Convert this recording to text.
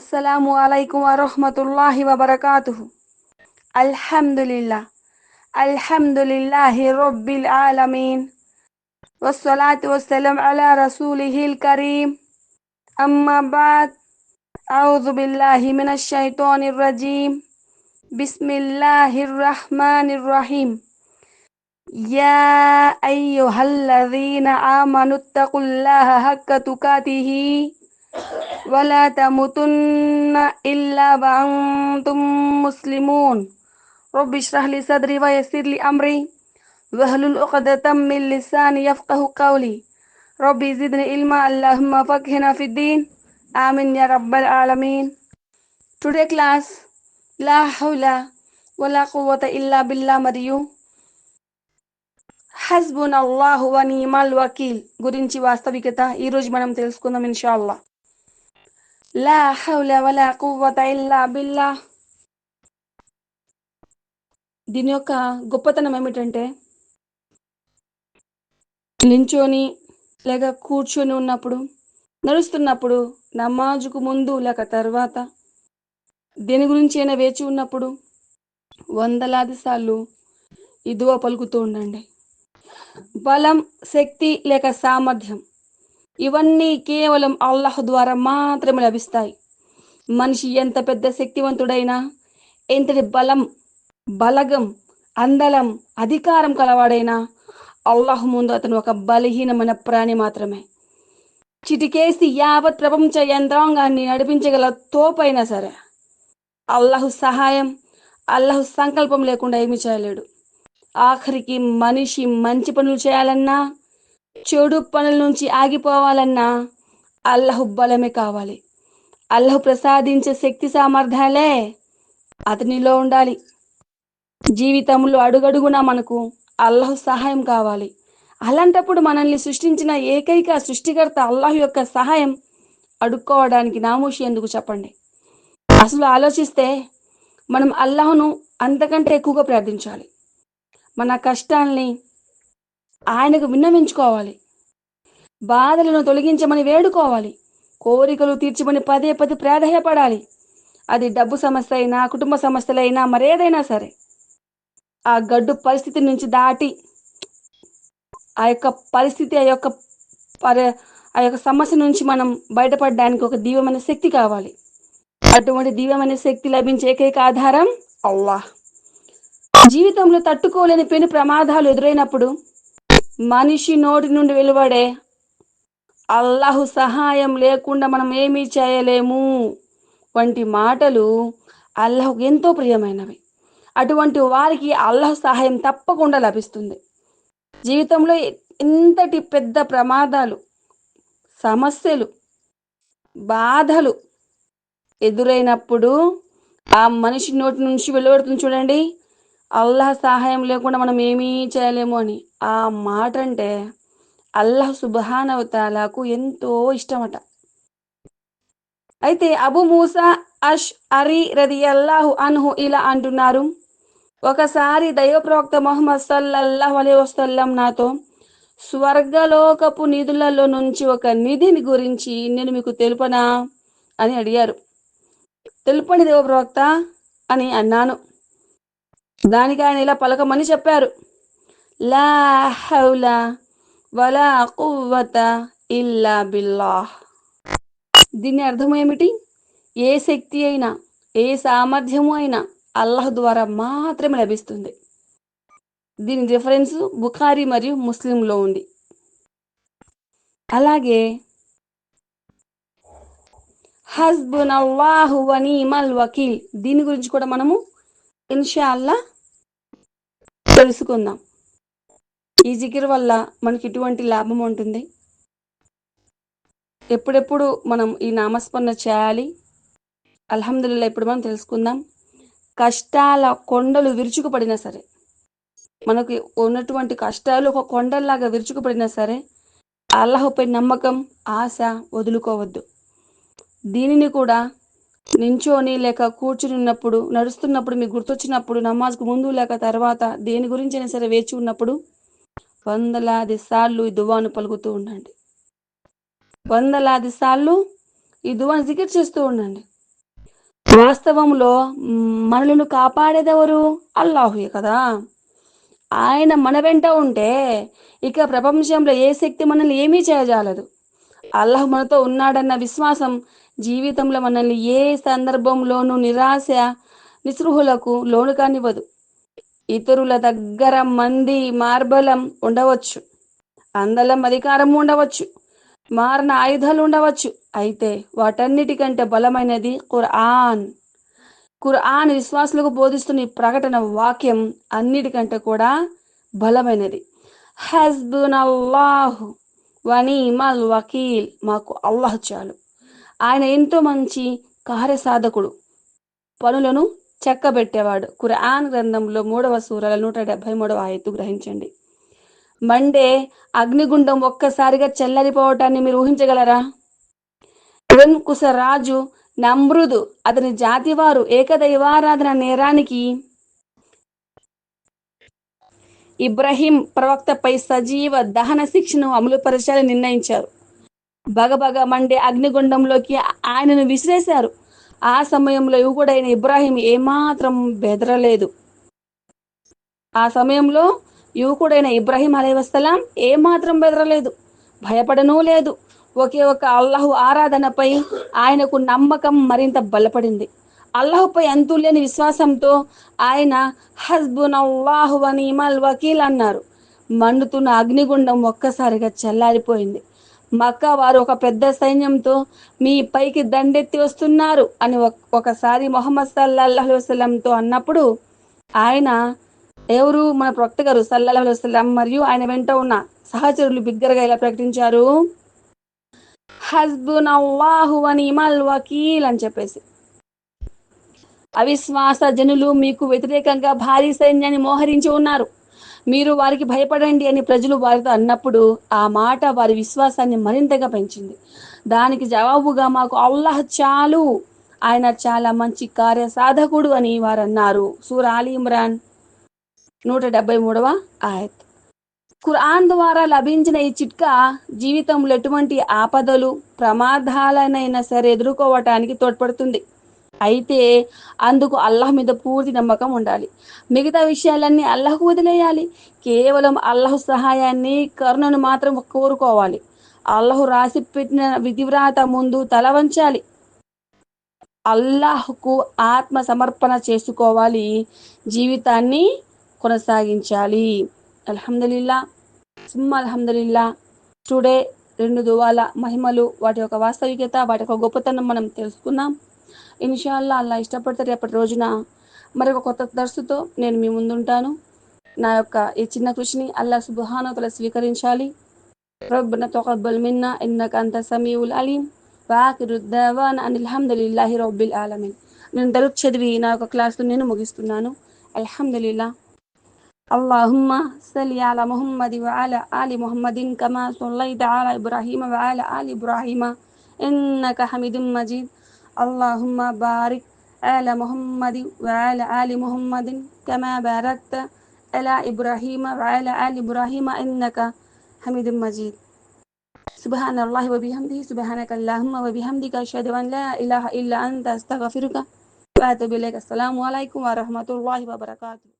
السلام عليكم ورحمة الله وبركاته. الحمد لله الحمد لله رب العالمين. والصلاة والسلام على رسوله الكريم. أما بعد أعوذ بالله من الشيطان الرجيم. بسم الله الرحمن الرحيم. يا أيها الذين آمنوا اتقوا الله حق تقاته. ولا تموتن إلا وأنتم مسلمون رب اشرح لي صدري ويسر لي أمري واحلل عقدة من لساني يفقه قولي ربي زدني علما اللهم فقهنا في الدين آمين يا رب العالمين today class లా హౌల వలా కువత ఇల్లా బిల్లా మరియు హస్బున్ అల్లాహు వ నీమల్ వకీల్ గురించి వాస్తవికత ఈరోజు మనం తెలుసుకుందాం ఇన్షాల్లా లా హౌల వలా కువత ఇల్లా బిల్లా దీని యొక్క గొప్పతనం ఏమిటంటే నించోని లేక కూర్చొని ఉన్నప్పుడు నడుస్తున్నప్పుడు నమాజుకు ముందు లేక తర్వాత దేని గురించి అయినా వేచి ఉన్నప్పుడు వందలాది సార్లు ఈ పలుకుతూ ఉండండి. బలం శక్తి లేక సామర్థ్యం. ఇవన్నీ కేవలం అల్లాహ్ ద్వారా మాత్రమే లభిస్తాయి. మనిషి ఎంత పెద్ద శక్తివంతుడైనా ఎంతటి బలం బలగం అందలం అధికారం కలవాడైనా అల్లాహ్ ముందు అతను ఒక బలహీనమైన ప్రాణి మాత్రమే. చిటికేసి యావత్ ప్రపంచ యంత్రాంగాన్ని నడిపించగల తోపైనా సరే అల్లాహు సహాయం అల్లాహు సంకల్పం లేకుండా ఏమీ చేయలేడు. ఆఖరికి మనిషి మంచి పనులు చేయాలన్నా చెడు పనుల నుంచి ఆగిపోవాలన్నా అల్లాహు బలమే కావాలి. అల్లహు ప్రసాదించే శక్తి సామర్థ్యాలే అతనిలో ఉండాలి. జీవితంలో అడుగడుగున మనకు అల్లహు సహాయం కావాలి. అలాంటప్పుడు మనల్ని సృష్టించిన ఏకైక సృష్టికర్త అల్లాహ్ యొక్క సహాయం అడుక్కోవడానికి నామూషి ఎందుకు చెప్పండి? అసలు ఆలోచిస్తే మనం అల్లాహ్ను అంతకంటే ఎక్కువగా ప్రార్థించాలి. మన కష్టాల్ని ఆయనకు విన్నవించుకోవాలి. బాధలను తొలగించమని వేడుకోవాలి. కోరికలు తీర్చమని పదే పదే ప్రాధాయపడాలి. అది డబ్బు సమస్య అయినా కుటుంబ సమస్యలైనా మరేదైనా సరే. ఆ గడ్డు పరిస్థితి నుంచి దాటి ఆ యొక్క పరిస్థితి ఆ యొక్క ఆ యొక్క సమస్య నుంచి మనం బయటపడడానికి ఒక దివ్యమైన శక్తి కావాలి. అటువంటి దివ్యమైన శక్తి లభించే ఏకైక ఆధారం అల్లాహ్. జీవితంలో తట్టుకోలేని పెను ప్రమాదాలు ఎదురైనప్పుడు మనిషి నోటి నుండి వెలువడే అల్లాహు సహాయం లేకుండా మనం ఏమీ చేయలేము. వంటి మాటలు అల్లాహకు ఎంతో ప్రియమైనవి. అటువంటి వారికి అల్లాహ్ సహాయం తప్పకుండా లభిస్తుంది. జీవితంలో ఇంతటి పెద్ద ప్రమాదాలు సమస్యలు బాధలు ఎదురైనప్పుడు ఆ మనిషి నోటి నుంచి వెలువడుతుంది చూడండి. అల్లాహ్ సహాయం లేకుండా మనం ఏమీ చేయలేము అని. ఆ మాట అంటే అల్లాహ్ సుబహానవతాలకు ఎంతో ఇష్టమట. అయితే అబు మూసా అష్ అరి రది అల్లాహు అన్హు ఇలా అంటున్నారు. ఒకసారి దైవ ప్రవక్త మొహమ్మద్ సల్లల్లాహు అలీ వసల్లం నాతో స్వర్గలోకపు నిధులలో నుంచి ఒక నిధిని గురించి నేను మీకు తెలుపనా అని అడిగారు. తెలుపని దేవ ప్రవక్త అని అన్నాను. దానికి ఆయన ఇలా పలకమని చెప్పారు. లా హౌల వలా కువ్వత ఇల్లా బిల్లాహ్. దీని అర్థం ఏమిటి? ఏ శక్తి అయినా ఏ సామర్థ్యము అయినా అల్లాహ్ ద్వారా మాత్రమే లభిస్తుంది. దీని రిఫరెన్స్ బుఖారీ మరియు ముస్లింలో ఉంది. అలాగే హస్బున్ అల్లాహు వనీమల్ వకీల్. దీని గురించి కూడా మనము ఇన్షాల్లా తెలుసుకుందాం. ఈ జిగిర్ వల్ల మనకి ఇటువంటి లాభం ఉంటుంది? ఎప్పుడెప్పుడు మనం ఈ నామస్మరణ చేయాలి? అల్హమ్దుల్లా ఇప్పుడు మనం తెలుసుకుందాం. కష్టాల కొండలు విరుచుకుపడినా సరే మనకి ఉన్నటువంటి కష్టాలు ఒక కొండల్లాగా విరుచుకుపడినా సరే అల్లహపై నమ్మకం ఆశ వదులుకోవద్దు. దీనిని కూడా నించోని లేక కూర్చుని ఉన్నప్పుడు నడుస్తున్నప్పుడు మీకు గుర్తొచ్చినప్పుడు నమాజ్కు ముందు లేక తర్వాత దేని గురించి అయినా సరే వేచి ఉన్నప్పుడు వందలాది సార్లు ఈ దువాను పలుకుతూ ఉండండి. వందలాది సార్లు ఈ దువాను జికిర్ చేస్తూ ఉండండి. వాస్తవంలో మనలను కాపాడేదెవరు? అల్లాహుయే కదా. ఆయన మన వెంట ఉంటే ఇక ప్రపంచంలో ఏ శక్తి మనల్ని ఏమీ చేయజాలదు. అల్లాహ్ మనతో ఉన్నాడన్న విశ్వాసం జీవితంలో మనల్ని ఏ సందర్భంలోనూ నిరాశ నిస్పృహులకు లోను కానివ్వదు. ఇతరుల దగ్గర మంది మార్బలం ఉండవచ్చు. అందలం అధికారం ఉండవచ్చు. మారిన ఆయుధాలు ఉండవచ్చు. అయితే వాటన్నిటికంటే బలమైనది ఖుర్ఆన్ ఖుర్ఆన్ విశ్వాసులకు బోధిస్తున్న ఈ ప్రకటన వాక్యం అన్నిటికంటే కూడా బలమైనది. హస్బున్ అల్లాహు వనీమల్ వకీల్ మాకు అల్లాహ్ చాలు. ఆయన ఎంతో మంచి కార్యసాధకుడు. పనులను చెక్కబెట్టేవాడు. ఖురాన్ గ్రంథంలో మూడవ సూరాల నూట డెబ్బై మూడవ ఆయత్తు గ్రహించండి. మండే అగ్నిగుండం ఒక్కసారిగా చెల్లరిపోవటాన్ని మీరు ఊహించగలరా? కుశ రాజు నమృదు అతని జాతివారు ఏకదైవారాధన నేరానికి ఇబ్రహీం ప్రవక్తపై సజీవ దహన శిక్షను అమలుపరచాలని నిర్ణయించారు. బగబగ మండే అగ్నిగుండంలోకి ఆయనను విసిరేశారు. ఆ సమయంలో యువకుడైన ఇబ్రాహీం ఏమాత్రం బెదరలేదు. ఆ సమయంలో యువకుడైన ఇబ్రాహీం అలైవస్తలాం ఏమాత్రం బెదరలేదు. భయపడనూ లేదు. ఒకే ఒక అల్లహు ఆరాధనపై ఆయనకు నమ్మకం మరింత బలపడింది. అల్లాహుపై అంతులేని విశ్వాసంతో ఆయన హస్బున్ అల్లాహు ఇమల్ వకీల్ అన్నారు. మండుతున్న అగ్నిగుండం ఒక్కసారిగా చల్లారిపోయింది. మక్కా వారు ఒక పెద్ద సైన్యంతో మీ పైకి దండెత్తి వస్తున్నారు అని ఒకసారి మొహమ్మద్ సల్లాహు వసలంతో అన్నప్పుడు ఆయన ఎవరు? మన ప్రొక్త గారు సల్లాహు వసలం మరియు ఆయన వెంట ఉన్న సహచరులు బిగ్గరగా ఇలా ప్రకటించారు. హస్బున్ అల్లాహు అని ఇమల్ వకీల్ అని చెప్పేసి. అవిశ్వాస జనులు మీకు వ్యతిరేకంగా భారీ సైన్యాన్ని మోహరించి ఉన్నారు. మీరు వారికి భయపడండి అని ప్రజలు వారితో అన్నప్పుడు ఆ మాట వారి విశ్వాసాన్ని మరింతగా పెంచింది. దానికి జవాబుగా మాకు అల్లాహ్ చాలు. ఆయన చాలా మంచి కార్య సాధకుడు అని వారు అన్నారు. సూర్ అలీ ఇమ్రాన్ నూట డెబ్బై మూడవ ఆయత్. ఖురాన్ ద్వారా లభించిన ఈ చిట్కా జీవితంలో ఎటువంటి ఆపదలు ప్రమాదాలనైనా సరే ఎదుర్కోవటానికి తోడ్పడుతుంది. అయితే అందుకు అల్లాహ్ మీద పూర్తి నమ్మకం ఉండాలి. మిగతా విషయాలన్నీ అల్లాహకు వదిలేయాలి. కేవలం అల్లాహ్ సహాయాన్ని కరుణను మాత్రం కోరుకోవాలి. అల్లాహ్ రాసి పెట్టిన విధివ్రాత ముందు తల వంచాలి. అల్లాహ్కు ఆత్మ సమర్పణ చేసుకోవాలి. జీవితాన్ని కొనసాగించాలి. అల్హమ్దుల్లా సుమ్మ అల్హమ్దుల్లా టుడే రెండు దువాల మహిమలు వాటి యొక్క వాస్తవికత వాటి యొక్క గొప్పతనం మనం తెలుసుకున్నాం ఇన్షాల్లా అలా ఇష్టపడితే రేపటి రోజున మరొక కొత్త దర్శతో నేను మీ ముందుంటాను నా యొక్క ఈ చిన్న కృషిని అల్లా సుబహానతల స్వీకరించాలి ربنا تقبل منا إنك أنت السميع العليم وآخر الدعوانا أن الحمد لله رب العالمين నేను దరుత్ చదివి నా యొక్క క్లాస్లో నేను ముగిస్తున్నాను అల్హమ్దుల్లా اللهم صل على محمد وعلى آل محمد كما صليت على إبراهيم وعلى آل إبراهيم إنك حميد مجيد اللهم بارك على محمد وعلى آل محمد كما باركت على إبراهيم وعلى آل إبراهيم إنك حميد مجيد. سبحان الله وبحمده سبحانك اللهم وبحمدك أشهد أن لا إله إلا أنت أستغفرك وأتوب إليك. السلام عليكم ورحمة الله وبركاته.